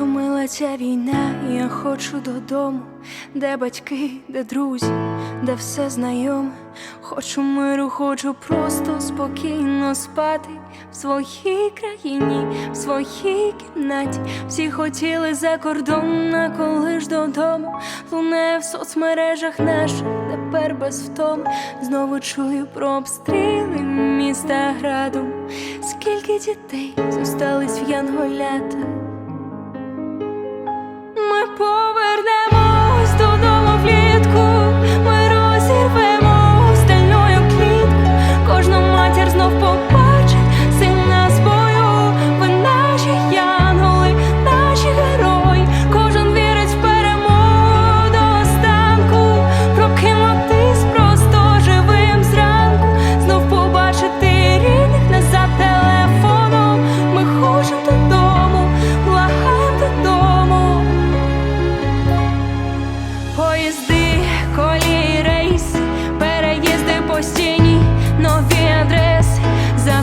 Але ця війна, і я хочу додому, де батьки, де друзі, де все знайоме. Хочу миру, хочу просто спокійно спати в своїй країні, в своїй кімнаті. Всі хотіли за кордон, а коли ж додому лунає в соцмережах наша, тепер без втоми. Знову чую про обстріли міста градом. Скільки дітей зостались в Янголята.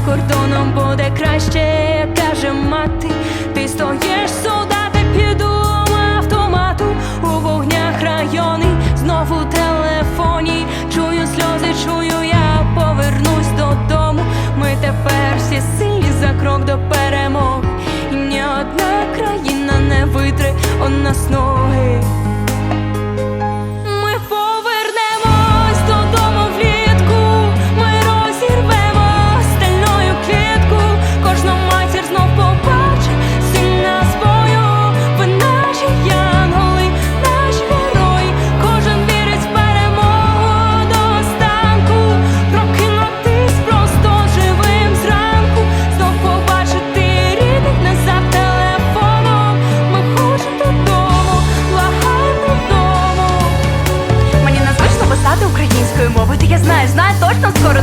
Кордоном буде краще, каже мати. Ти стоїш,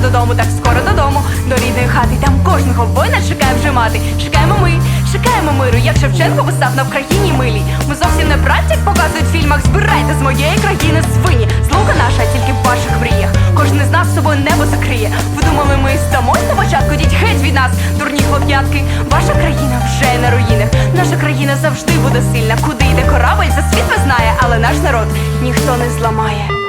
додому, так скоро додому. До рідної хати, там кожного воїна чекає вже мати. Чекаємо ми, чекаємо миру, як Шевченко писав на Вкраїні милій. Ми зовсім не браті, як показують в фільмах. Збирайте з моєї країни свині. Злука наша тільки в ваших мріях. Кожен із нас собою небо закриє. Ви ми здамось на початку? Діть геть від нас, дурні хлоп'ятки. Ваша країна вже на руїнах. Наша країна завжди буде сильна. Куди йде корабль, за світ ви знає, але наш народ ніхто не зламає.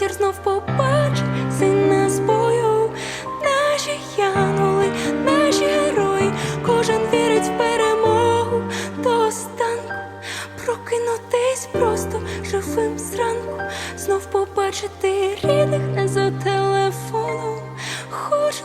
матір знов побачить сина збою, наші янули, наші герої, кожен вірить в перемогу. До останку, прокинутись просто живим зранку, знов побачити рідних не за телефоном. Хочу